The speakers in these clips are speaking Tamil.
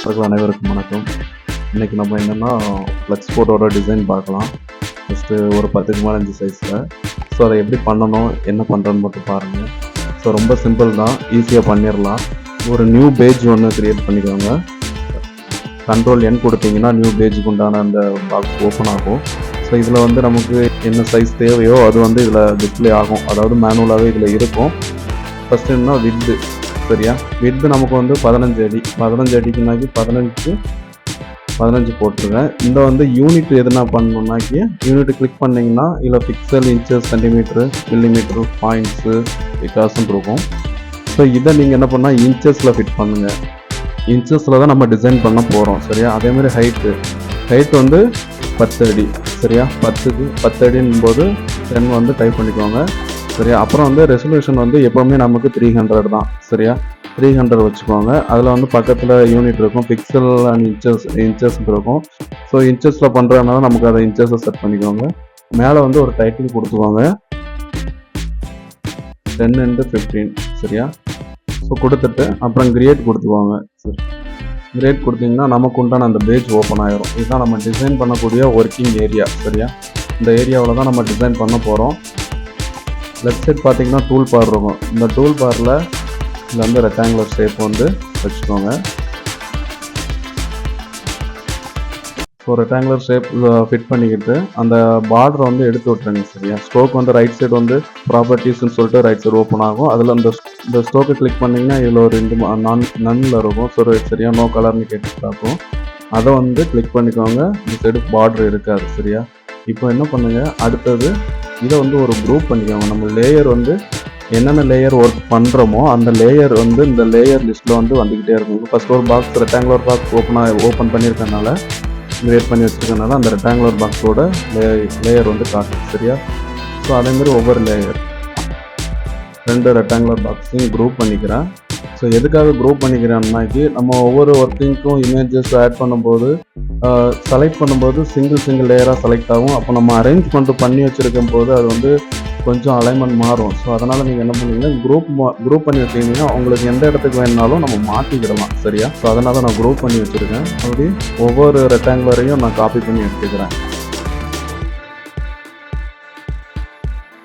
நண்பர்கள் அனைவருக்கும் வணக்கம். இன்றைக்கி நம்ம என்னென்னா ஃப்ளெக்ஸ் போர்டோட டிசைன் பார்க்கலாம். ஃபஸ்ட்டு ஒரு பத்துக்கு மேலே அஞ்சு சைஸில் ஸோ அதை எப்படி பண்ணணும் என்ன பண்ணுறோன்னு மட்டும் பாருங்கள் ஸோ ரொம்ப சிம்பிள் தான். ஈஸியாக பண்ணிடலாம் ஒரு நியூ பேஜ் ஒன்று க்ரியேட் பண்ணிக்கோங்க. கண்ட்ரோல் என் கொடுத்தீங்கன்னா நியூ பேஜுக்கு உண்டான அந்த பாக்ஸ் ஓப்பன் ஆகும். ஸோ இதில் வந்து நமக்கு என்ன சைஸ் தேவையோ அது வந்து இதில் டிஸ்ப்ளே ஆகும். அதாவது மேனுவலாகவே இதில் இருக்கும். ஃபஸ்ட்டு என்ன வித்து சரியா? வித்து நமக்கு வந்து பதினஞ்சு அடி. பதினஞ்சு அடிக்குனாக்கி பதினஞ்சு பதினஞ்சு போட்டுருங்க இந்த வந்து யூனிட் எதுனா பண்ணணும்னாக்கி யூனிட் கிளிக் பண்ணிங்கன்னா இதில் pixel inches centimetre millimetre points விகாசம் இருக்கும். ஸோ இதை நீங்கள் என்ன பண்ணால் இன்ச்சஸில் ஃபிட் பண்ணுங்கள் இன்ச்சஸில் தான் நம்ம டிசைன் பண்ண போகிறோம் சரியா? அதேமாதிரி ஹைட்டு ஹைட் வந்து பத்து அடி சரியா? பத்துக்கு பத்து அடின்னும் போது டென் வந்து டைப் பண்ணிக்கோங்க. சரியா? அப்புறம் வந்து ரெசல்யூஷன் வந்து எப்போவுமே நமக்கு த்ரீ ஹண்ட்ரட் தான் சரியா? த்ரீ ஹண்ட்ரட் வச்சுக்கோங்க. அதில் வந்து பக்கத்தில் யூனிட் இருக்கும். பிக்சல் அண்ட் இன்ச்சஸ் இன்ச்சஸ் இருக்கும். ஸோ இன்ச்சஸில் பண்ணுறதுனால நமக்கு அதை இன்ச்சஸை செட் பண்ணிக்கோங்க. மேலே வந்து ஒரு டைட்டில் கொடுத்துக்கோங்க. டென் இன்ட்டு ஃபிஃப்டீன் சரியா? ஸோ கொடுத்துட்டு அப்புறம் கிரியேட் கொடுத்துக்கோங்க. சரி. கிரேட் கொடுத்தீங்கன்னா நமக்கு உண்டான அந்த பேஜ் ஓப்பன் ஆயிரும். இதுதான் நம்ம டிசைன் பண்ணக்கூடிய ஒர்க்கிங் ஏரியா சரியா? இந்த ஏரியாவில் தான் நம்ம டிசைன் பண்ண போகிறோம் லெஃப்ட் சைட் பார்த்தீங்கன்னா டூல் பார் இருக்கும். இந்த டூல் பாரில் இதில் வந்து ரெக்டாங்குலர் ஷேப் வந்து வச்சுக்கோங்க. ஸோ ரெக்டாங்குலர் ஷேப் ஃபிட் பண்ணிக்கிட்டு அந்த பார்டரை வந்து எடுத்து விட்டுருங்க சரியா? ஸ்ட்ரோக் வந்து ரைட் சைடு வந்து ப்ராப்பர்ட்டிஸ்னு சொல்லிட்டு ரைட் சைடு ஓப்பன் ஆகும். அதில் அந்த இந்த ஸ்ட்ரோக்கை கிளிக் பண்ணிங்கன்னா இதில் ஒரு ரெண்டு நான் நன்னில் இருக்கும். ஸோ சரியா நோ கலர்னு கேட்டு பார்க்கும் அதை வந்து கிளிக் பண்ணிக்கோங்க. இந்த சைடு பார்டர் இருக்காது சரியா? இப்போ என்ன பண்ணுங்கள் அடுத்தது இதை வந்து ஒரு குரூப் பண்ணிக்கோங்க. நம்ம லேயர் வந்து என்னென்ன லேயர் ஒர்க் பண்ணுறோமோ அந்த லேயர் வந்து இந்த லேயர் லிஸ்ட்டில் வந்து வந்துக்கிட்டே இருக்கும். ஃபஸ்ட் ஒரு பாக்ஸ் ரெக்டாங்குலர் பாக்ஸ் ஓப்பனாக ஓப்பன் பண்ணியிருக்கனால கிரியேட் பண்ணி வச்சுருக்கனால அந்த ரெக்டாங்குலர் பாக்ஸோட லே லேயர் வந்து காட்டும் சரியா? ஸோ அதேமாதிரி ஒவ்வொரு லேயர் ரெண்டு ரெக்டாங்குலர் பாக்ஸையும் குரூப் பண்ணிக்கிறேன். ஸோ எதுக்காக குரூப் பண்ணிக்கிறேன்னாக்கி நம்ம ஒவ்வொரு ஒர்க்கிங்க்கும் இமேஜஸ் ஆட் பண்ணும்போது செலக்ட் பண்ணும்போது சிங்கிள் சிங்கிள் லேயராக செலக்ட் ஆகும். அப்போ நம்ம அரேஞ்ச்மெண்ட் பண்ணி வச்சுருக்கும் போது அது வந்து கொஞ்சம் அலைன்மெண்ட் மாறும். ஸோ அதனால் நீங்கள் என்ன பண்ணுவீங்கன்னா குரூப் குரூப் பண்ணி வச்சிங்கன்னா உங்களுக்கு எந்த இடத்துக்கு வேணுனாலும் நம்ம மாற்றிக்கிடலாம் சரியா? ஸோ அதனால் நான் குரூப் பண்ணி வச்சுருக்கேன். அப்படி ஒவ்வொரு ரெக்டாங்குலரையும் நான் காப்பி பண்ணி எடுத்துக்கிறேன்.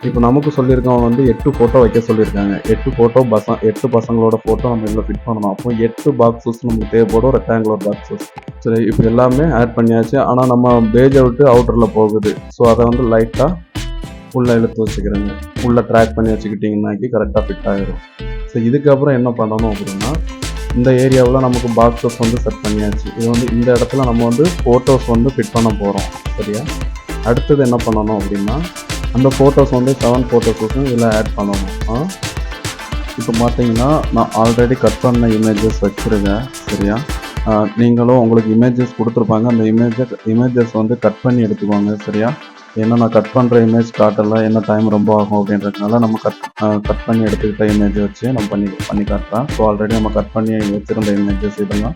இப்போ நமக்கு சொல்லியிருக்கவங்க வந்து எட்டு ஃபோட்டோ வைக்க சொல்லியிருக்காங்க. எட்டு ஃபோட்டோ பசங்க எட்டு பசங்களோட ஃபோட்டோ நம்ம இதில் ஃபிட் பண்ணணும். அப்போ எட்டு பாக்ஸஸ் நமக்கு தேவைப்படும். ரெக்டாங்குலர் பாக்ஸஸ் சரி இப்போ எல்லாமே ஆட் பண்ணியாச்சு. ஆனால் நம்ம பேஜை விட்டு அவுட்டரில் போகுது. ஸோ அதை வந்து லைட்டாக உள்ளே இழுத்து வச்சுக்கிறேங்க. உள்ளே ட்ராக் பண்ணி வச்சுக்கிட்டிங்கன்னாக்கி கரெக்டாக ஃபிட் ஆகிடும் ஸோ இதுக்கப்புறம் என்ன பண்ணணும் அப்படின்னா இந்த ஏரியாவில் நமக்கு பாக்ஸஸ் வந்து செட் பண்ணியாச்சு. இது வந்து இந்த இடத்துல நம்ம வந்து ஃபோட்டோஸ் வந்து ஃபிட் பண்ண போகிறோம் சரியா? அடுத்தது என்ன பண்ணணும் அப்படின்னா அந்த ஃபோட்டோஸ் வந்து செவன் ஃபோட்டோஸும் இதில் ஆட் பண்ணணும். இப்போ பார்த்தீங்கன்னா நான் ஆல்ரெடி கட் பண்ண இமேஜஸ் வச்சுருக்கேன். சரியா? நீங்களும் உங்களுக்கு இமேஜஸ் கொடுத்துருப்பாங்க. அந்த இமேஜஸ் இமேஜஸ் வந்து கட் பண்ணி எடுத்துக்கோங்க. சரியா? ஏன்னா நான் கட் பண்ணுற இமேஜ் காட்டல. என்ன டைம் ரொம்ப ஆகும் அப்படின்றதுனால நம்ம கட் கட் பண்ணி எடுத்துக்கிட்ட இமேஜ் வச்சு நம்ம பண்ணி பண்ணி காட்டுறேன் ஸோ ஆல்ரெடி நம்ம கட் பண்ணி வச்சுருந்த இமேஜஸ் இதெல்லாம்.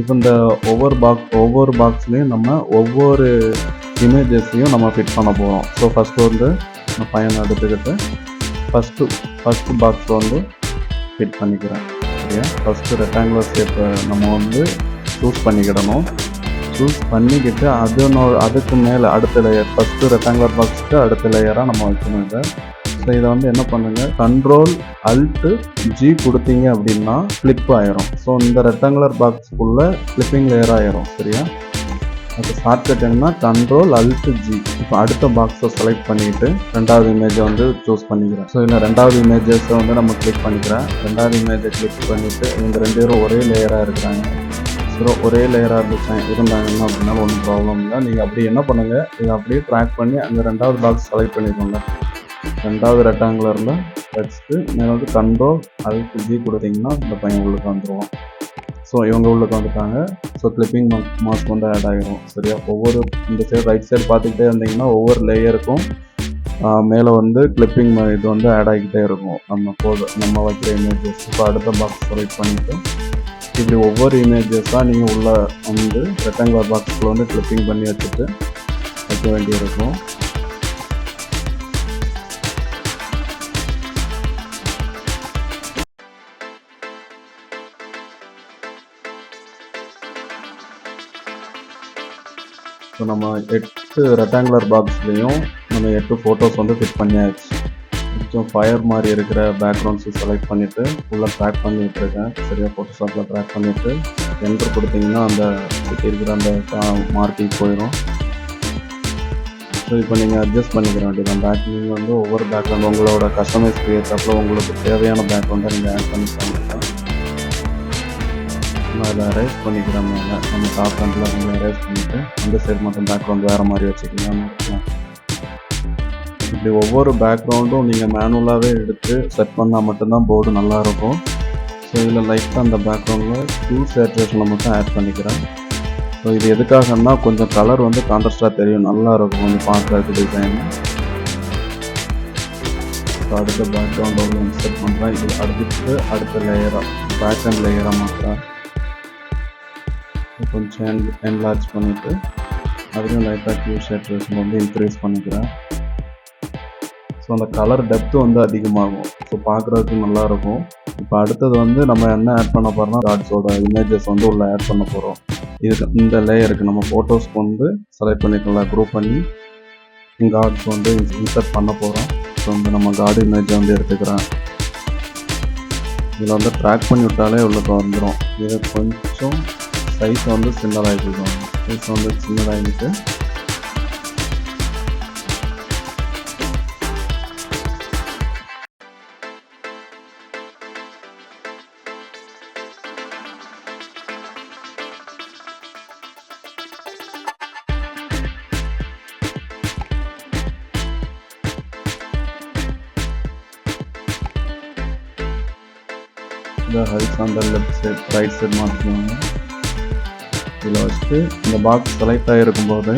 இப்போ இந்த ஒவ்வொரு பாக்ஸ் ஒவ்வொரு பாக்ஸ்லேயும் நம்ம ஒவ்வொரு இமேஜஸையும் நம்ம ஃபிட் பண்ண போகிறோம் ஸோ ஃபஸ்ட்டு வந்து நான் பையனை எடுத்துக்கிட்டு ஃபஸ்ட்டு ஃபஸ்ட்டு பாக்ஸ் வந்து ஃபிட் பண்ணிக்கிறேன். சரியா ஃபஸ்ட்டு ரெக்டாங்குலர் ஷேப்பை நம்ம வந்து சூஸ் பண்ணிக்கிடணும். சூஸ் பண்ணிக்கிட்டு அதனோ அதுக்கு மேலே அடுத்த லேயர் ஃபஸ்ட்டு ரெக்டாங்குலர் பாக்ஸுக்கு அடுத்த லேயராக நம்ம வைக்கணும் இதை. ஸோ இதை வந்து என்ன பண்ணுங்கள் கண்ட்ரோல் அல்ட்டு ஜி கொடுத்தீங்க அப்படின்னா ஃப்ளிப் ஆயிரும். ஸோ இந்த ரெக்டாங்குலர் பாக்ஸ்க்குள்ளே ஃப்ளிப்பிங் லேயர் ஆயிரும். சரியா? அது ஷார்ட்கட் என்னன்னா கண்ட்ரோல் அல்ட் ஜி இப்போ அடுத்த பாக்ஸை செலக்ட் பண்ணிட்டு ரெண்டாவது இமேஜை வந்து சூஸ் பண்ணிக்கிறேன். ஸோ இல்லை ரெண்டாவது இமேஜஸை வந்து நம்ம கிளிக் பண்ணிக்கிறேன். ரெண்டாவது இமேஜை கிளிக் பண்ணிவிட்டு இவங்க ரெண்டு பேரும் ஒரே லேயராக இருக்கிறாங்க. ஸோ ஒரே லேயராக இருந்துச்சு இருந்தாங்கன்னா அப்படின்னா ஒன்றும் ப்ராப்ளம் இல்லை. நீங்கள் அப்படி என்ன பண்ணுங்கள் இதை அப்படியே ட்ராக் பண்ணி அந்த ரெண்டாவது பாக்ஸ் செலக்ட் பண்ணிக்கோங்க. ரெண்டாவது ரெக்டாங்குலரில் வச்சுட்டு மேலே வந்து கண்ட்ரோல் அதுக்கு ஜி கொடுத்தீங்கன்னா இந்த பையன் உங்களுக்கு வந்துடுவோம் ஸோ இவங்க உள்ளுக்கு வந்துட்டாங்க ஸோ கிளிப்பிங் மாஸ்க் வந்து ஆட் ஆகிரும். சரியா? ஒவ்வொரு இந்த சைடு ரைட் சைடு பார்த்துக்கிட்டே இருந்தீங்கன்னா ஒவ்வொரு லேயருக்கும் மேலே வந்து கிளிப்பிங் இது வந்து ஆட் ஆகிக்கிட்டே இருக்கும். நம்ம போது நம்ம வைக்கிற இமேஜஸ் இப்போ அடுத்த பாக்ஸ் செலக்ட் பண்ணிவிட்டு இப்படி ஒவ்வொரு இமேஜஸாக நீங்கள் உள்ளே வந்து ரெக்டாங்குலர் பாக்ஸில் வந்து கிளிப்பிங் பண்ணி வச்சுட்டு வைக்க வேண்டியிருக்கும். நம்ம எட்டு ரெக்டாங்குலர் பாக்ஸ்லேயும் நம்ம எட்டு ஃபோட்டோஸ் வந்து ஃபிட் பண்ணியாச்சு. கொஞ்சம் ஃபயர் மாதிரி இருக்கிற பேக்ரவுண்ட்ஸை செலக்ட் பண்ணிவிட்டு ஃபுல்லாக ட்ராக் பண்ணிகிட்டு இருக்கேன். சரியாக ஃபோட்டோஷாப்பில் ட்ராக் பண்ணிவிட்டு என்ட்ரு கொடுத்தீங்கன்னா அந்த சுற்றி இருக்கிற அந்த மார்க்கிங் போயிடும் ஸோ இப்போ நீங்கள் அட்ஜஸ்ட் பண்ணிக்கிற வேண்டியது பேக் நீங்கள் வந்து ஒவ்வொரு பேக்ரவுண்ட் உங்களோட கஸ்டமைஸ் கிரியேட்டப்பில் உங்களுக்கு தேவையான பேக்ரவுண்டை நீங்கள் ஆட் பண்ணி பண்ணிக்கலாம். நான் அதை அரைஸ் பண்ணிக்கிறேன் மேலே நம்ம டாப் ஃப்ரண்ட்டில் நம்ம அரைஸ் பண்ணிவிட்டு அந்த சைடு மட்டும் பேக்ரவுண்ட் வேறு மாதிரி வச்சுக்கலாம் இப்படி ஒவ்வொரு பேக்ரவுண்டும் நீங்கள் மேனுவலாகவே எடுத்து செட் பண்ணால் மட்டும்தான் போர்டு நல்லாயிருக்கும் ஸோ இதில் லைட்டாக அந்த பேக்ரவுண்டில் டூ சேச்சுரேஷனில் மட்டும் ஆட் பண்ணிக்கிறேன். ஸோ இது எதுக்காகன்னா கொஞ்சம் கலர் வந்து கான்ட்ராஸ்டாக தெரியும். நல்லா இருக்கும். கொஞ்சம் பார்க்குறதுக்கு டிசைன் ஸோ அடுத்த பேக்ரவுண்ட் உள்ள இன்சர்ட் பண்ணுறேன் இது அடுத்து அடுத்த லேயராக பேக் அண்ட் லேயராக மாற்றுறேன் கொஞ்சம் என்லார்ஜ் பண்ணிவிட்டு அதுலேயும் லைட்டாக கியூ சேச்சுரேஷன் வந்து இன்க்ரீஸ் பண்ணிக்கிறேன். ஸோ அந்த கலர் டெப்த்து வந்து அதிகமாகும். ஸோ பார்க்குறதுக்கு நல்லாயிருக்கும். இப்போ அடுத்தது வந்து நம்ம என்ன ஆட் பண்ண போகிறோம்னா ராட்ஸோட இமேஜஸ் வந்து உள்ளே ஆட் பண்ண போகிறோம் இதுக்கு இந்த லேயருக்கு நம்ம ஃபோட்டோஸ்க்கு வந்து செலக்ட் பண்ணிக்கலாம் குரூப் பண்ணி காட்ஸ் வந்து இன்சர்ட் பண்ண போகிறோம் ஸோ வந்து நம்ம கார்டு இமேஜை வந்து எடுத்துக்கிறேன். இதில் வந்து ட்ராக் பண்ணி விட்டாலே உள்ளுக்கு வந்துடும் இது கொஞ்சம் சைஸ் வந்து சின்னதாகிட்டு இருக்கும் சைஸ் வந்து சின்னதாகிட்டு இந்த horizontal left side right side மாற்றிக்கோங்க இதில் வச்சுட்டு இந்த பாக்ஸ் செலக்ட் ஆகிருக்கும் போது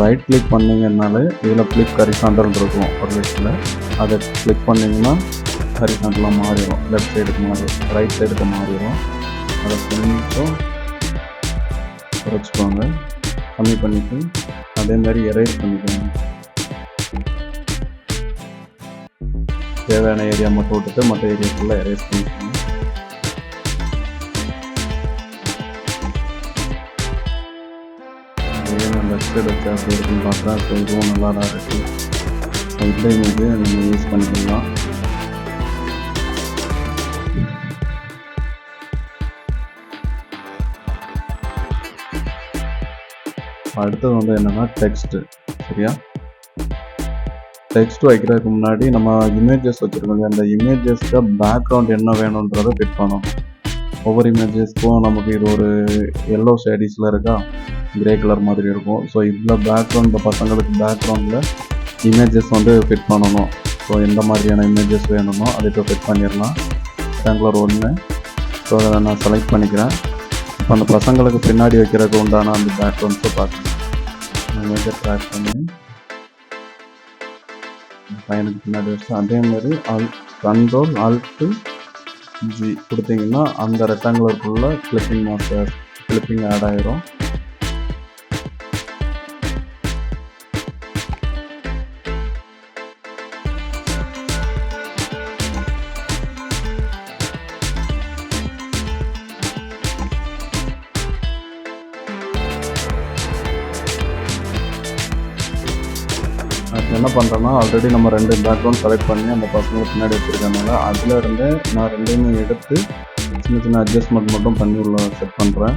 ரைட் கிளிக் பண்ணிங்கனாலே இதில் ஃப்ளிப் ஹரிசாண்டல் இருக்கும் ஒரு லிஸ்ட்டில் அதை கிளிக் பண்ணிங்கன்னா ஹரிசாண்டலாக மாறிடும். லெஃப்ட் சைடுக்கு மாறிடும். ரைட் சைடுக்கு மாறிடும். அதை கொஞ்சம் குறைச்சிக்கோங்க கம்மி பண்ணிவிட்டு அதே மாதிரி எரேஸ் பண்ணிக்கோங்க. தேவையான ஏரியா மட்டும் விட்டுட்டு மற்ற ஏரியா ஃபுல்லாக எரேஸ் பண்ணிக்கோங்க. லெஃப்ட் அப்படி இருக்குன்னு பார்த்தா ஸோ இதுவும் நல்லா தான் இருக்குது சைட்ல இமேஜ் நம்ம யூஸ் பண்ணிக்கலாம் அடுத்தது வந்து என்னென்னா டெக்ஸ்ட்டு சரியா டெக்ஸ்ட் வைக்கிறதுக்கு முன்னாடி நம்ம இமேஜஸ் வச்சுருக்கோம் அந்த இமேஜஸ்க்கு பேக்ரவுண்ட் என்ன வேணுன்றதை ஃபிட் பண்ணணும். ஒவ்வொரு இமேஜஸ்க்கும் நமக்கு இது ஒரு எல்லோ ஷேடிஸில் இருக்கா? கிரே கலர் மாதிரி இருக்கும். ஸோ இதில் பேக்ரவுண்ட் இந்த பசங்களுக்கு பேக்ரவுண்டில் இமேஜஸ் வந்து ஃபிட் பண்ணணும். ஸோ எந்த மாதிரியான இமேஜஸ் வேணுமோ அதை இப்போ ஃபிட் பண்ணிடலாம். ரெக்டாங்குலர் ஒன்று ஸோ அதை நான் செலக்ட் பண்ணிக்கிறேன். இப்போ அந்த பசங்களுக்கு பின்னாடி வைக்கிறதுக்கு உண்டான அந்த பேக்ரவுண்ட்ஸை பார்க்கணும் இமேஜை ட்ராக் பண்ணி பையனுக்கு பின்னாடி வச்சு அதே மாதிரி அல் கண்ட்ரோல் அல்ட்டு ஜி கொடுத்தீங்கன்னா அந்த ரெக்டாங்குலருக்குள்ளே கிளிப்பிங் மாஸ்டர் கிளிப்பிங் ஆட் ஆயிரும். என்ன பண்ணுறேன்னா ஆல்ரெடி நம்ம ரெண்டு பேக்ரவுண்ட் செலக்ட் பண்ணி அந்த பசங்க பின்னாடி வச்சுருக்கனால அதில் இருந்து நான் ரெண்டையுமே எடுத்து சின்ன சின்ன அட்ஜஸ்ட்மெண்ட் மட்டும் பண்ணி உள்ள செட் பண்ணுறேன்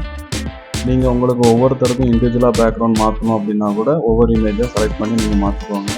நீங்கள் உங்களுக்கு ஒவ்வொருத்தருக்கும் இண்டிவிஜுவலாக பேக்ரவுண்ட் மாற்றணும் அப்படின்னா கூட ஒவ்வொரு இமேஜை செலக்ட் பண்ணி நீங்கள் மாற்றிக்குவாங்க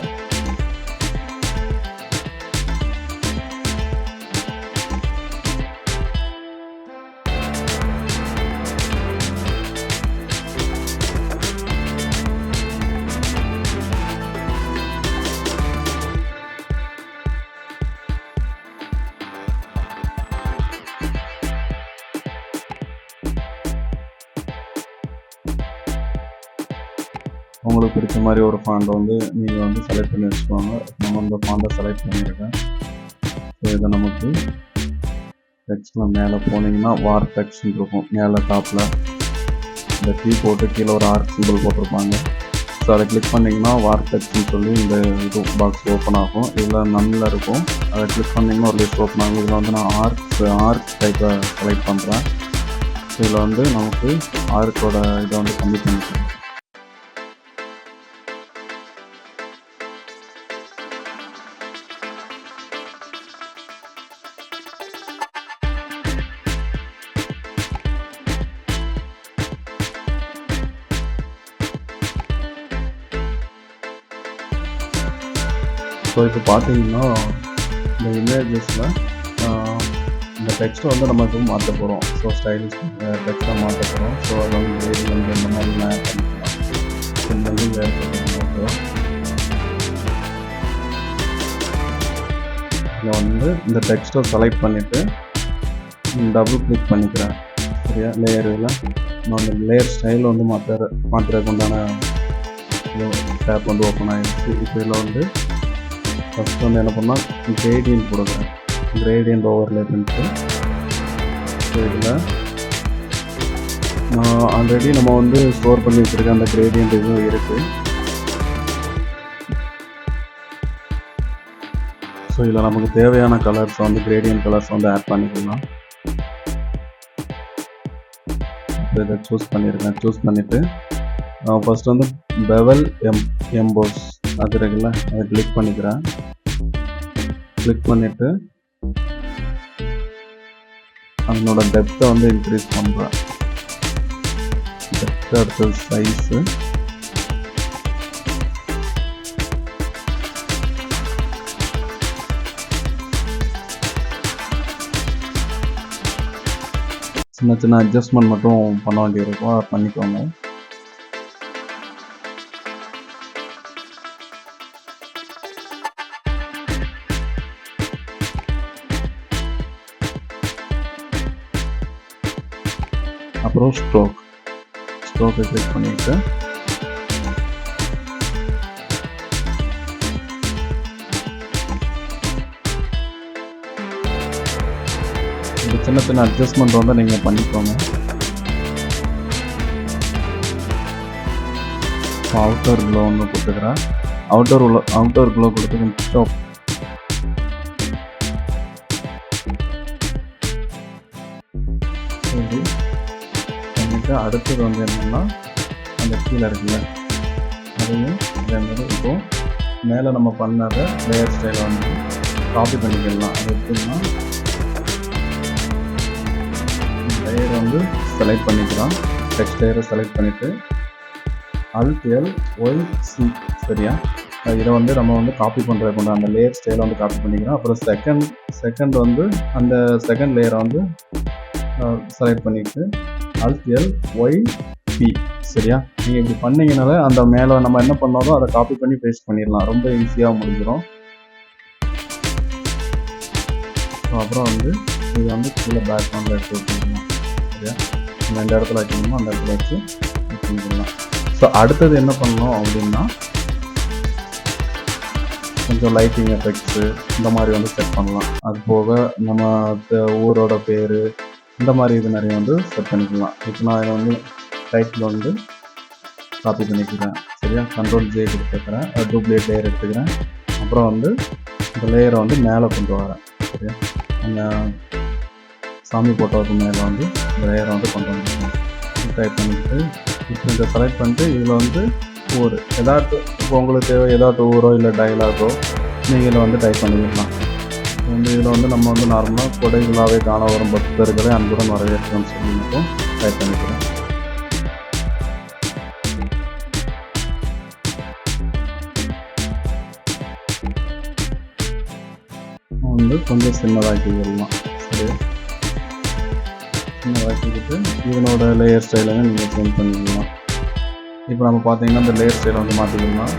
உங்களுக்கு பிடிச்ச மாதிரி ஒரு ஃபாண்டை வந்து நீங்கள் வந்து செலக்ட் பண்ணி வச்சுக்கோங்க. நம்ம அந்த ஃபாண்டை செலக்ட் பண்ணியிருக்கேன் ஸோ இதை நமக்கு டெக்ஸ்டில் மேலே போனீங்கன்னா வார் டெக்ஸ்ட்னு இருக்கும். மேலே டாப்பில் இந்த டீ போட்டு கீழே ஒரு ஆர்க் சிம்பிள் போட்டிருப்பாங்க. ஸோ அதை கிளிக் பண்ணிங்கன்னா வார் டெக்ஸ்ட்னு சொல்லி இந்த இது பாக்ஸ் ஓப்பன் ஆகும். இதில் நன்னில் இருக்கும். அதை கிளிக் பண்ணிங்கன்னா ஒரு லிஸ்ட் ஓப்பன் ஆகும். இதில் வந்து நான் ஆர்க் ஆர்க் டைப்பை செலக்ட் பண்ணுறேன் இதில் வந்து நமக்கு ஆர்க்கோட இதை வந்து கம்மி பண்ணிக்கிறேன் ஸோ இப்போ பார்த்தீங்கன்னா இந்த இமேஜஸில் இந்த டெக்ஸ்ட்டை வந்து நம்ம எதுவும் மாற்ற போகிறோம் ஸோ ஸ்டைலிஷ் டெக்ஸ்ட்டை மாற்ற போகிறோம் ஸோ அது வந்து வேறு வந்து இந்த மாதிரிலாம் ஆட் பண்ணிக்கலாம். இந்த வந்து வேறு இதில் வந்து இந்த டெக்ஸ்ட்டை செலக்ட் பண்ணிவிட்டு டபுள் கிளிக் பண்ணிக்கிறேன். சரியா? லேயரில் நான் அந்த லேயர் ஸ்டைல் வந்து மாற்ற மாற்றுறதுக்கு உண்டான டேப் வந்து ஓப்பன் ஆகிடுச்சு இப்போ இதில் வந்து ஃபஸ்ட் வந்து என்ன பண்ணால் கிரேடியன்ட் கொடுக்குறேன் கிரேடியன்ட் ஓவர்லேட்டு ஸோ இதில் நான் ஆல்ரெடி நம்ம வந்து ஸ்டோர் பண்ணி வச்சுருக்க அந்த கிரேடியன்ட் இதுவும் இருக்குது ஸோ இதில் நமக்கு தேவையான கலர்ஸ் வந்து கிரேடியன்ட் கலர்ஸ் வந்து ஆட் பண்ணிக்கலாம். இப்போ இதை சூஸ் பண்ணியிருக்கேன் சூஸ் பண்ணிவிட்டு ஃபஸ்ட் வந்து பெவல் எம் எம்போஸ் அது இருக்குல்ல அதை கிளிக் பண்ணிக்கிறேன். கிளிக் பண்ணிவிட்டு அதனோட டெப்த்தை வந்து இன்க்ரீஸ் பண்ணுறேன் டெப்த் அடுத்தது சைஸு சின்ன சின்ன அட்ஜஸ்ட்மெண்ட் மட்டும் பண்ண வேண்டியிருக்கும் அதை பண்ணிக்கோங்க. அப்புறம் ஸ்ட்ரோக் ஸ்ட்ரோக்கை கிளிக் பண்ணிவிட்டு இந்த சின்ன சின்ன அட்ஜஸ்ட்மெண்ட் வந்து நீங்கள் பண்ணிக்கோங்க. அவுட்டர் க்ளோ ஒன்று கொடுத்துக்கிறேன். அவுட்டர் உள்ள அவுட்டர் க்ளோ கொடுத்து அடுத்தது வந்து என்னென்னா அந்த கீழே இருக்குல்ல அதையும் அதே மாதிரி இப்போ மேலே நம்ம பண்ணாத லேயர் ஸ்டைலை வந்து காப்பி பண்ணிக்கலாம். அது எப்படின்னா லேயரை வந்து செலக்ட் பண்ணிக்கலாம். டெக்ஸ்ட் லேயரை செலக்ட் பண்ணிவிட்டு அல்ட் எல் ஒய் சி சரியா? இதை வந்து நம்ம வந்து காப்பி பண்ணுறது உண்டான அந்த லேயர் ஸ்டைலை வந்து காப்பி பண்ணிக்கலாம். அப்புறம் செகண்ட் செகண்ட் வந்து அந்த செகண்ட் லேயரை வந்து செலக்ட் பண்ணிவிட்டு அல்ட் எல் ஒய் பி. சரியா? நீங்கள் இப்படி பண்ணீங்கனால அந்த மேலே நம்ம என்ன பண்ணாலும் அதை காப்பி பண்ணி பேஸ்ட் பண்ணிடலாம். ரொம்ப ஈஸியாக முடிஞ்சிடும் ஸோ அப்புறம் வந்து இது வந்து கீழே பேக்ரவுண்டில் எடுத்து வச்சுக்கலாம் சரியா? நம்ம எந்த இடத்துல வைக்கணுமோ அந்த இடத்துல வச்சு பண்ணிக்கலாம் ஸோ அடுத்தது என்ன பண்ணணும் அப்படின்னா கொஞ்சம் லைட்டிங் எஃபெக்ட்ஸு இந்த மாதிரி வந்து செட் பண்ணலாம். அது போக நம்ம ஊரோட பேர் இந்த மாதிரி இது நிறைய வந்து செட் பண்ணிக்கலாம். இப்போ நான் இதை வந்து டைட்டில் வந்து காப்பி பண்ணிக்கிறேன். சரியா? கண்ட்ரோல் ஜே கொடுத்துக்கிறேன் டூப்ளிகேட் லேயர் எடுத்துக்கிறேன். அப்புறம் வந்து இந்த லேயரை வந்து மேலே கொண்டு வரேன். சரியா? அந்த சாமி போட்டோவுக்கு மேலே வந்து இந்த லேயரை வந்து கொண்டு வந்துருக்கேன். டைப் பண்ணிட்டு இப்போ இதை செலக்ட் பண்ணிட்டு இதில் வந்து ஊர் ஏதாட்டும் இப்போ உங்களுக்கு தேவை ஏதாட்டும் ஊரோ இல்லை டைலாகோ நீங்கள் இதில் வந்து டைப் பண்ணிக்கலாம். வந்து இதில் வந்து நம்ம வந்து நார்மலாக கொடைகளாகவே காண வரும் பக்தர்களை அன்புடன் வரவேற்கிறோம்னு சொல்லி மட்டும் டைப் பண்ணிக்கிறேன் வந்து கொஞ்சம் சின்னதாக்கிடலாம் சரி. சின்னதாக்கிக்கிட்டு இதனோட லேயர் ஸ்டைலை நீங்கள் சேஞ்ச் பண்ணிக்கலாம். இப்போ நம்ம பார்த்தீங்கன்னா இந்த லேயர் ஸ்டைலை வந்து மாற்றிக்கலாம்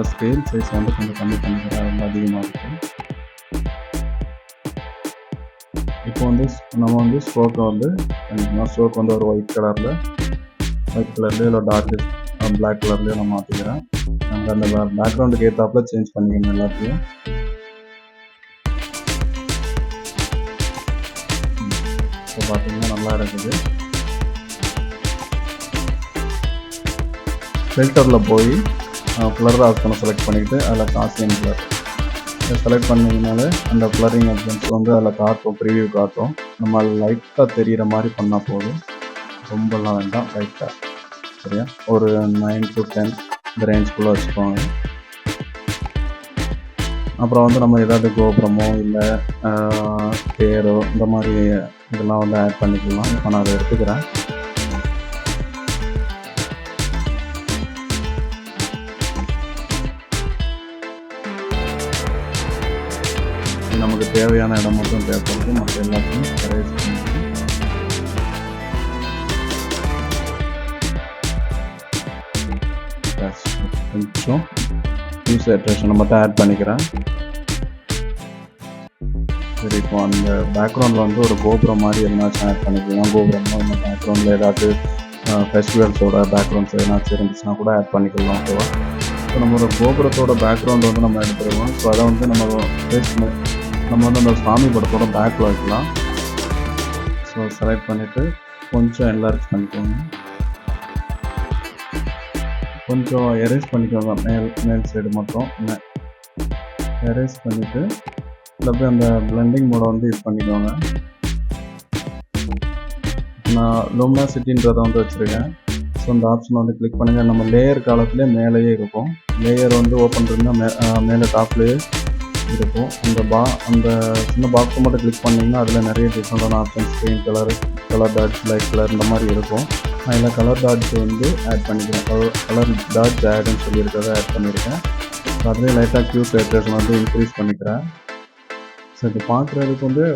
அதோட ஸ்கேல் சைஸ் வந்து கொஞ்சம் கம்மி பண்ணிக்கிறேன் ரொம்ப அதிகமாக இருக்கும் இப்போ வந்து நம்ம வந்து ஸ்ட்ரோக்கை வந்து பண்ணிக்கலாம் ஸ்ட்ரோக் வந்து ஒரு ஒயிட் கலரில் ஒயிட் கலர்லேயே இல்லை டார்க் பிளாக் கலர்லேயே நான் மாற்றிக்கிறேன் நம்ம அந்த பேக்ரவுண்டுக்கு ஏற்றாப்புல சேஞ்ச் பண்ணிக்கணும் எல்லாத்தையும். இப்போ பார்த்தீங்கன்னா நல்லா இருக்குது. ஃபில்டரில் போய் ஃப்ளர் ஆப்ஷனை செலக்ட் பண்ணிக்கிட்டு அதில் காசியன் ஃப்ளர் இதை செலக்ட் பண்ணதுனால அந்த ஃப்ளரிங் ஆப்ஷன்ஸ் வந்து அதில் காட்டும் ப்ரிவியூ காட்டும். நம்ம லைட்டாக தெரிகிற மாதிரி பண்ணால் போதும். ரொம்பலாம் வேண்டாம் லைட்டாக சரியா? ஒரு நைன் டு டென் இந்த ரேஞ்சுக்குள்ளே வச்சுக்கோங்க. அப்புறம் வந்து நம்ம ஏதாவது கோபுரமோ இல்லை தேரோ இந்த மாதிரி இதெல்லாம் வந்து ஆட் பண்ணிக்கலாம். இப்போ நான் அதை எடுத்துக்கிறேன். நமக்கு தேவையான இடம் மட்டும் தேவைப்படுது. மற்ற எல்லாத்தையும் erase கொஞ்சம் நியூஸ் அட்ரேஷனை மட்டும் ஆட் பண்ணிக்கிறேன். சரி இப்போ அந்த பேக்ரவுண்டில் வந்து ஒரு கோபுரம் மாதிரி எதுனாச்சும் ஆட் பண்ணிக்கலாம். கோபுரமாக நம்ம பேக்ரவுண்டில் ஏதாவது ஃபெஸ்டிவல்ஸோட பேக்ரவுண்ட்ஸ் எதனாச்சும் இருந்துச்சுன்னா கூட ஆட் பண்ணிக்கலாம் ஓகேவா இப்போ நம்ம ஒரு கோபுரத்தோட பேக்ரவுண்ட் வந்து நம்ம எடுத்துருவோம். ஸோ அதை வந்து நம்ம ஃபேஸ் நம்ம வந்து அந்த சாமி படத்தோட பேக்கில் வைக்கலாம் ஸோ செலக்ட் பண்ணிவிட்டு கொஞ்சம் என்லார்ஜ் பண்ணிக்கோங்க. கொஞ்சம் எரேஸ் பண்ணிக்கோங்க. மேல் மேல் சைடு மட்டும். எரேஸ் பண்ணிவிட்டு இதில் போய் அந்த பிளெண்டிங் மோடை வந்து யூஸ் பண்ணிக்கோங்க. நான் லூமினாசிட்டின்றதை வந்து வச்சுருக்கேன். ஸோ அந்த ஆப்ஷனை வந்து கிளிக் பண்ணுங்கள் நம்ம லேயர் காலத்துலேயே மேலேயே இருக்கும். லேயர் வந்து ஓப்பன் இருந்தால் மே மேலே டாப்லேயே இருக்கும். அந்த பா அந்த சின்ன பாக்ஸை மட்டும் கிளிக் பண்ணிங்கன்னா அதில் நிறைய டிஃப்ரெண்டான options green colour colour dots black colour இந்த மாதிரி இருக்கும். நான் இதில் கலர் டாட்ஸ் வந்து ஆட் பண்ணிக்கிறேன். கலர் டாட்ஸ் ஆடுன்னு சொல்லியிருக்கிறத ஆட் பண்ணியிருக்கேன். ஸோ அதுலேயே லைட்டாக க்யூ சேட்டேஷன் வந்து இன்க்ரீஸ் பண்ணிக்கிறேன். ஸோ இது பார்க்குறதுக்கு வந்து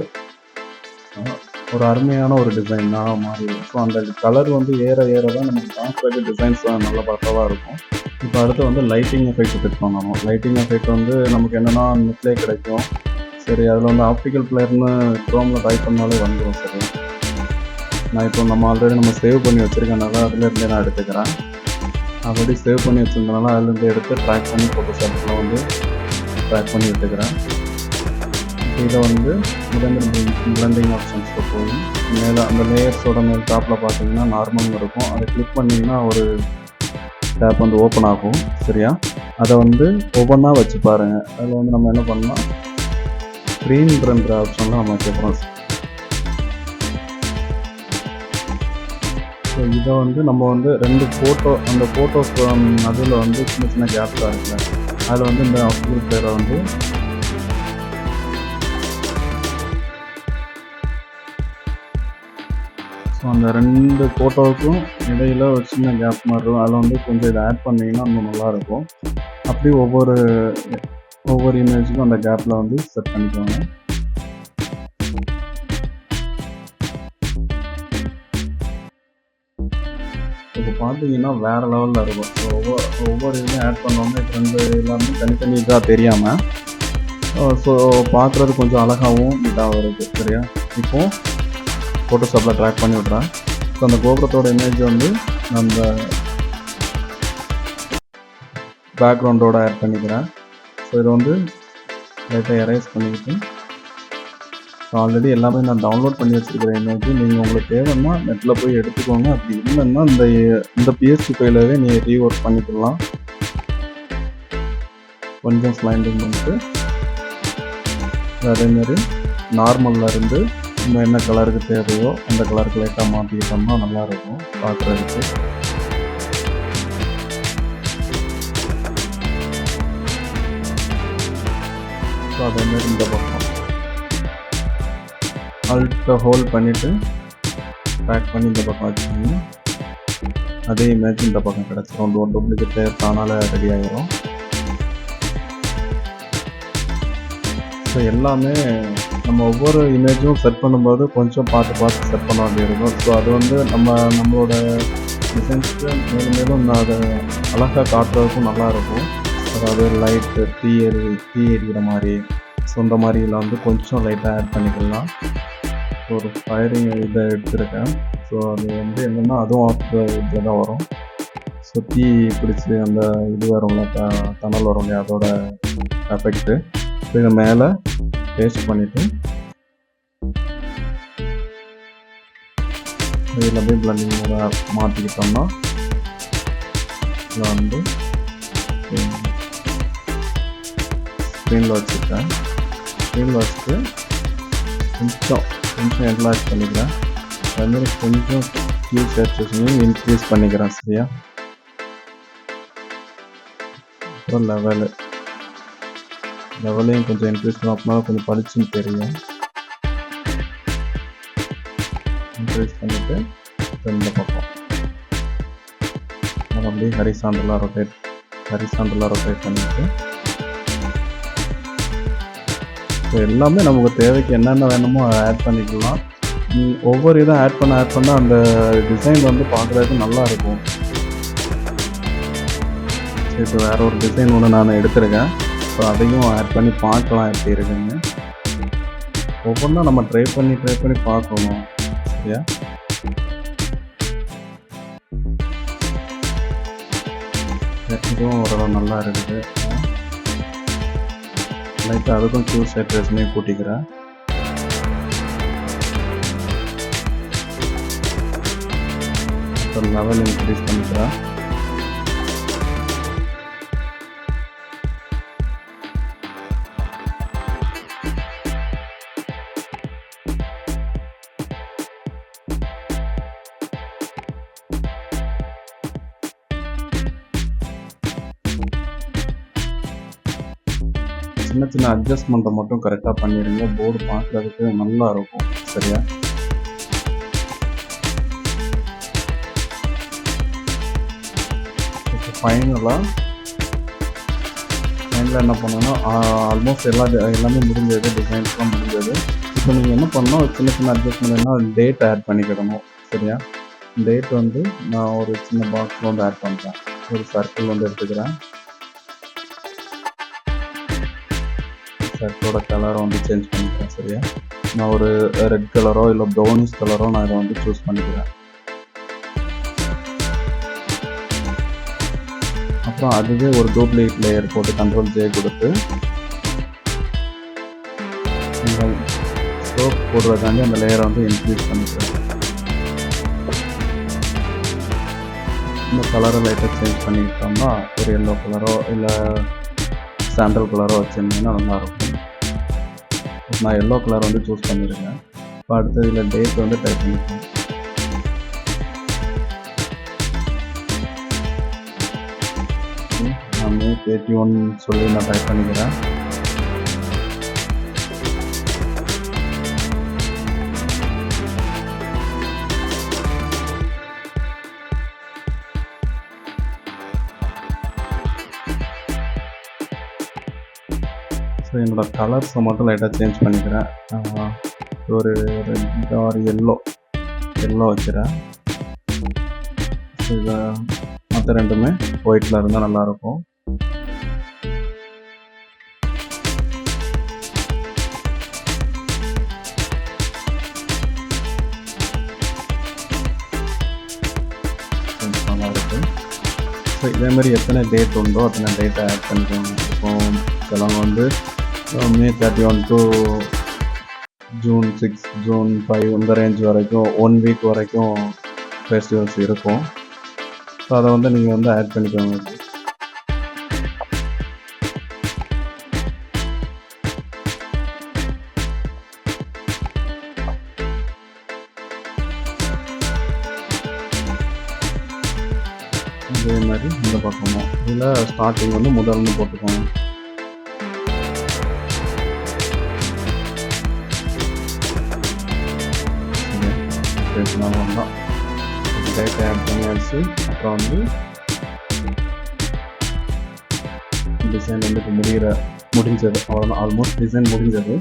ஒரு அருமையான ஒரு டிசைன் தான் மாறி ஸோ அந்த கலர் வந்து ஏற ஏற தான் நமக்கு பார்க்குறது டிசைன்ஸ் நல்ல பக்கவாக இருக்கும். இப்போ அடுத்து வந்து லைட்டிங் எஃபெக்ட் செட் நம்ம லைட்டிங் எஃபெக்ட் வந்து நமக்கு என்னென்னா நெட்லேயே கிடைக்கும். சரி அதில் வந்து ஆப்டிக்கல் பிளேயர்னு க்ரோமில் டைப் பண்ணாலே வந்துடும் சரி. நான் இப்போ நம்ம ஆல்ரெடி நம்ம சேவ் பண்ணி வச்சுருக்கனால அதுலேருந்தே நான் எடுத்துக்கிறேன். ஆல்ரெடி சேவ் பண்ணி வச்சுருந்தனால அதுலேருந்து எடுத்து ட்ராக் பண்ணி ஃபோட்டோஷாப்பில் வந்து ட்ராக் பண்ணி விட்டுக்கிறேன் இதை வந்து முதல்ல பிளண்டிங் ஆப்ஷன்ஸில் போய் மேலே அந்த லேயர்ஸோட மேல் டாப்பில் பார்த்தீங்கன்னா நார்மல்னு இருக்கும். அதை கிளிக் பண்ணிங்கன்னா ஒரு டேப் வந்து ஓப்பன் ஆகும் சரியா? அதை வந்து ஒவ்வொன்றா வச்சு பாருங்கள் அதில் வந்து நம்ம என்ன பண்ணலாம்? ஸ்க்ரீன்ன்ற ஆப்ஷனில் நம்ம கேட்குறோம் ஸோ இதை வந்து நம்ம வந்து ரெண்டு ஃபோட்டோ அந்த ஃபோட்டோஸ் நடுவில் வந்து சின்ன சின்ன கேப்ஸாக இருக்குல்ல அதில் வந்து இந்த ஆப்டிகல் பேரை வந்து ஸோ அந்த ரெண்டு ஃபோட்டோவுக்கும் இடையில ஒரு சின்ன கேப் மாதிரி இருக்கும். அதில் வந்து கொஞ்சம் இதை ஆட் பண்ணிங்கன்னா இன்னும் நல்லாயிருக்கும். அப்படி ஒவ்வொரு ஒவ்வொரு இமேஜுக்கும் அந்த கேப்பில் வந்து செட் பண்ணிக்கோங்க. இப்போ பார்த்தீங்கன்னா வேறு லெவலில் இருக்கும். ஸோ ஒவ்வொரு ஒவ்வொரு இதுலையும் ஆட் பண்ணோம்னா இப்போ ரெண்டு எல்லாமே தனித்தனி இதாக தெரியாமல் ஸோ பார்க்குறது கொஞ்சம் அழகாகவும் இதாகவும் இருக்குது சரியா? இப்போது ஃபோட்டோஷாப்பில் ட்ராக் பண்ணி விட்றேன் ஸோ அந்த கோபுரத்தோட இமேஜ் வந்து அந்த பேக்ரவுண்டோட ஆட் பண்ணிக்கிறேன். ஸோ இதை வந்து லைட்டாக எரேஸ் பண்ணிக்கிட்டு ஸோ ஆல்ரெடி எல்லாமே நான் டவுன்லோட் பண்ணி வச்சுருக்கிற இமேஜ் நீங்கள் உங்களுக்கு தேவைன்னா நெட்டில் போய் எடுத்துக்கோங்க. அப்படி இல்லைன்னா இந்த இந்த பிஎஸ்சி ஃபைலவே நீங்கள் ரீ ஒர்க் பண்ணிக்கலாம். கொஞ்சம் ஸ்லைண்டிங் பண்ணிட்டு அதேமாரி நார்மலில் இருந்து நம்ம என்ன கலருக்கு தேவையோ அந்த கலருக்கு லைட்டாக மாற்றிக்கிட்டோம்னா நல்லாயிருக்கும். பார்க்குறதுக்கு ஸோ அதேமாரி இந்த பக்கம். அல்ட்டை ஹோல்ட் பண்ணிவிட்டு பேக் பண்ணி இந்த பக்கம் வச்சுக்கோங்க. அதே இமேஜ் இந்த பக்கம் கிடச்சிரும் ஒரு டூப்ளிகேட் தானால ரெடி ஆகிரும் ஸோ எல்லாமே நம்ம ஒவ்வொரு இமேஜும் செட் பண்ணும்போது கொஞ்சம் பார்த்து பார்த்து செட் பண்ண வேண்டியிருக்கும். ஸோ அது வந்து நம்ம நம்மளோட டிசைன்ஸ்க்கு மேலும் மேலும் நான் அதை அழகாக காட்டுறதுக்கும் நல்லா இருக்கும். அதாவது லைட்டு தீ எரி தீ எரிகிற மாதிரி ஸோ இந்த மாதிரிலாம் வந்து கொஞ்சம் லைட்டாக ஆட் பண்ணிக்கலாம். ஒரு ஃபயரிங் இதை எடுத்திருக்கேன். ஸோ அது வந்து என்னென்னா அதுவும் ஆஃப் இதில் தான் வரும். ஸோ தீ பிடிச்சி அந்த இது வரும்ல த தணல் வரும் இல்லையா? அதோட எஃபெக்ட்டு ஸோ இதை மேலே பேஸ்ட் பண்ணிவிட்டு இதில் போய் பிளண்டிங் மாற்றிக்கிட்டோம்னா இதில் வந்து ஸ்க்ரீனில் வச்சுருக்கேன் ஸ்க்ரீனில் வச்சுட்டு கொஞ்சம் கொஞ்சம் என்லார்ஜ் பண்ணிக்கிறேன். அதுமாதிரி கொஞ்சம் கியூ சேச்சுரேஷனையும் இன்க்ரீஸ் பண்ணிக்கிறேன் சரியா? அப்புறம் லெவலு லெவலையும் கொஞ்சம் இன்க்ரீஸ் பண்ண. அப்படின்னா கொஞ்சம் படிச்சுன்னு தெரியும். இன்க்ரீஸ் பண்ணிவிட்டு இந்த பக்கம் நம்ம அப்படியே ஹரிசாண்டலாக ரொட்டேட் ஹரிசாண்டலாக ரொட்டேட் பண்ணிவிட்டு ஸோ எல்லாமே நமக்கு தேவைக்கு என்னென்ன வேணுமோ ஆட் பண்ணிக்கலாம். ஒவ்வொரு இதை ஆட் பண்ண ஆட் பண்ண அந்த டிசைன் வந்து பார்க்குறதுக்கு நல்லா இருக்கும். சரி இப்போ வேற ஒரு டிசைன் ஒன்று நான் எடுத்திருக்கேன். ஸோ அதையும் ஆட் பண்ணி பார்க்கலாம் எப்படி இருக்குன்னு. ஒவ்வொன்றா நம்ம ட்ரை பண்ணி ட்ரை பண்ணி பார்க்கணும். சரியா? இதுவும் ஓரளவு நல்லா இருக்குது. லைட்டாக அதுக்கும் டூ செட் ரெஸ்மே கூட்டிக்கிறேன். லெவல் இன்க்ரீஸ் பண்ணிக்கிறேன். சின்ன சின்ன அட்ஜஸ்ட்மெண்ட்டை மட்டும் கரெக்டாக பண்ணிடுங்க போர்டு பார்க்குறதுக்கு நல்லா இருக்கும். சரியா? ஃபைனலாக ஃபைனலாக என்ன பண்ணணும்னா ஆல்மோஸ்ட் எல்லா எல்லாமே முடிஞ்சது டிசைன்ஸ்லாம் முடிஞ்சது. இப்போ நீங்கள் என்ன பண்ணணும்? சின்ன சின்ன அட்ஜஸ்ட்மெண்ட்னா டேட் ஆட் பண்ணிக்கிடணும். சரியா? டேட் வந்து நான் ஒரு சின்ன பாக்ஸில் வந்து ஆட் பண்ணுறேன் ஒரு சர்க்கிள் வந்து எடுத்துக்கிறேன். ஷர்ட்டோட கலரை வந்து சேஞ்ச் பண்ணிக்கிறேன் சரியா? நான் ஒரு ரெட் கலரோ இல்லை ப்ரௌனிஷ் கலரோ நான் இதை வந்து சூஸ் பண்ணிக்கிறேன். அப்புறம் அதுவே ஒரு டூப்ளிகேட் லேயர் போட்டு கண்ட்ரோல் ஜே கொடுத்து இந்த போடுறதாண்டி அந்த லேயரை வந்து இன்க்ரீஸ் பண்ணிக்கிறேன். இந்த கலரை லைட்டாக சேஞ்ச் பண்ணிக்கிட்டோம்னா ஒரு எல்லோ கலரோ இல்லை சாண்டல் கலராக வச்சுருந்தீங்கன்னா நல்லாயிருக்கும் நான் எல்லோ கலர் வந்து சூஸ் பண்ணியிருக்கேன் இப்போ அடுத்தது இதில் டேட் வந்து டைப் பண்ணிக்கிறேன் நான் தேர்ட்டி ஒன் சொல்லி நான் டைப் பண்ணிக்கிறேன். ஸோ என்னோட கலர்ஸை மட்டும் லைட்டாக சேஞ்ச் பண்ணிக்கிறேன். ஒரு ரெட் ஆர் எல்லோ எல்லோ வைக்கிறேன் ஸோ இதை மற்ற ரெண்டுமே ஒயிட்டில் இருந்தால் நல்லாயிருக்கும். ஸோ இதே மாதிரி எத்தனை டேட் உண்டோ அத்தனை டேட்டை ஆட் பண்ணிக்கோங்க. இப்போ சிலவங்க வந்து May thirty one to June six June five இந்த ரேஞ்ச் வரைக்கும் ஒன் வீக் வரைக்கும் ஃபெஸ்டிவல்ஸ் இருக்கும். ஸோ அதை வந்து நீங்கள் வந்து ஆட் பண்ணிக்கோங்க. இதே மாதிரி இந்த பக்கமும். இதில் ஸ்டார்டிங் வந்து முதல்னு போட்டுக்கோங்க. பேசலாம் தான் டேட்டா ஆட் பண்ணியாச்சு அப்புறம் வந்து டிசைன் வந்து இப்போ முடிகிற முடிஞ்சது. அவ்வளோதான் ஆல்மோஸ்ட் டிசைன் முடிஞ்சது.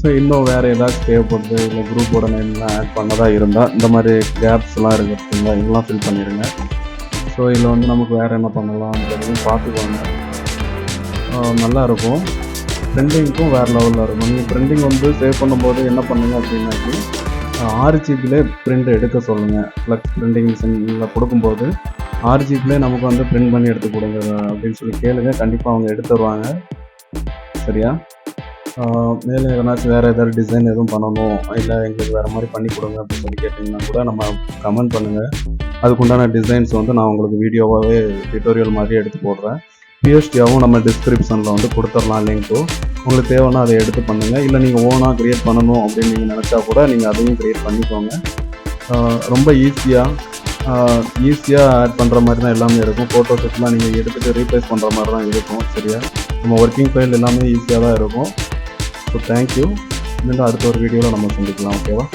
ஸோ இன்னும் வேறு ஏதாச்சும் தேவைப்படுது இல்லை குரூப்போட நேம்லாம் ஆட் பண்ணதாக இருந்தால் இந்த மாதிரி கேப்ஸ்லாம் இருக்கிறதுங்களா இதெல்லாம் ஃபில் பண்ணிடுங்க ஸோ இதில் வந்து நமக்கு வேறு என்ன பண்ணலாம்ன்றதையும் பார்த்துக்கோங்க. நல்லாயிருக்கும் நல்லா இருக்கும். ப்ரிண்டிங்க்கும் வேறு லெவலில் இருக்கும். நீங்கள் ப்ரிண்டிங் வந்து சேவ் பண்ணும்போது என்ன பண்ணுங்க அப்படின்னாக்கி ஆறு ஜிபிலே பிரிண்ட் எடுக்க சொல்லுங்கள் ஃப்ளக்ஸ் பிரிண்டிங் மிஷினில் கொடுக்கும்போது ஆறு ஜிபிலே நமக்கு வந்து பிரிண்ட் பண்ணி எடுத்து கொடுங்க அப்படின்னு சொல்லி கேளுங்க. கண்டிப்பாக அவங்க எடுத்து தருவாங்க. சரியா? மேலே எதனாச்சும் வேறு ஏதாவது டிசைன் எதுவும் பண்ணணும் இல்லை எங்களுக்கு வேறு மாதிரி பண்ணி கொடுங்க அப்படின்னு சொல்லி கேட்டிங்கன்னா கூட நம்ம கமெண்ட் பண்ணுங்கள் அதுக்குண்டான டிசைன்ஸ் வந்து நான் உங்களுக்கு வீடியோவாகவே டியூட்டோரியல் மாதிரி எடுத்து போடுறேன். பிஎஸ்டியாவும் நம்ம டிஸ்கிரிப்ஷனில் வந்து கொடுத்துடலாம் லிங்க்கும் உங்களுக்கு தேவைன்னா அதை எடுத்து பண்ணுங்கள் இல்லை நீங்கள் ஓனாக க்ரியேட் பண்ணணும் அப்படின்னு நீங்கள் நினச்சா கூட நீங்கள் அதையும் க்ரியேட் பண்ணிக்கோங்க. ரொம்ப ஈஸியாக ஈஸியாக ஆட் பண்ணுற மாதிரி தான் எல்லாமே இருக்கும். ஃபோட்டோஷூட்லாம் நீங்கள் எடுத்துகிட்டு ரீப்ளேஸ் பண்ணுற மாதிரி தான் இருக்கும் சரியா? நம்ம ஒர்க்கிங் ஃபைல் எல்லாமே ஈஸியாக தான் இருக்கும். ஸோ தேங்க்யூ மீண்டும் அடுத்த ஒரு வீடியோவில் நம்ம சந்திக்கலாம் ஓகேவா